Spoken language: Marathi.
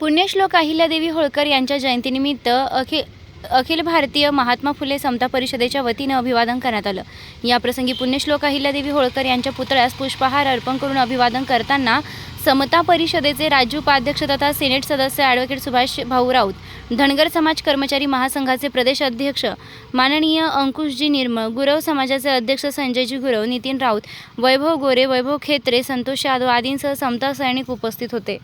पुण्यश्लोक अहिल्यादेवी होळकर यांच्या जयंतीनिमित्त अखिल अखिल भारतीय महात्मा फुले समता परिषदेच्या वतीनं अभिवादन करण्यात आलं. याप्रसंगी पुण्यश्लोक अहिल्यादेवी होळकर यांच्या पुतळ्यास पुष्पहार अर्पण करून अभिवादन करताना समता परिषदेचे राज्य उपाध्यक्ष तथा सिनेट सदस्य ॲडव्होकेट सुभाष भाऊ राऊत धनगर समाज कर्मचारी महासंघाचे प्रदेश अध्यक्ष माननीय अंकुशजी निर्मळ गुरव समाजाचे अध्यक्ष संजयजी गुरव नितीन राऊत वैभव गोरे वैभव खेत्रे संतोष यादव आदींसह समता सैनिक उपस्थित होते.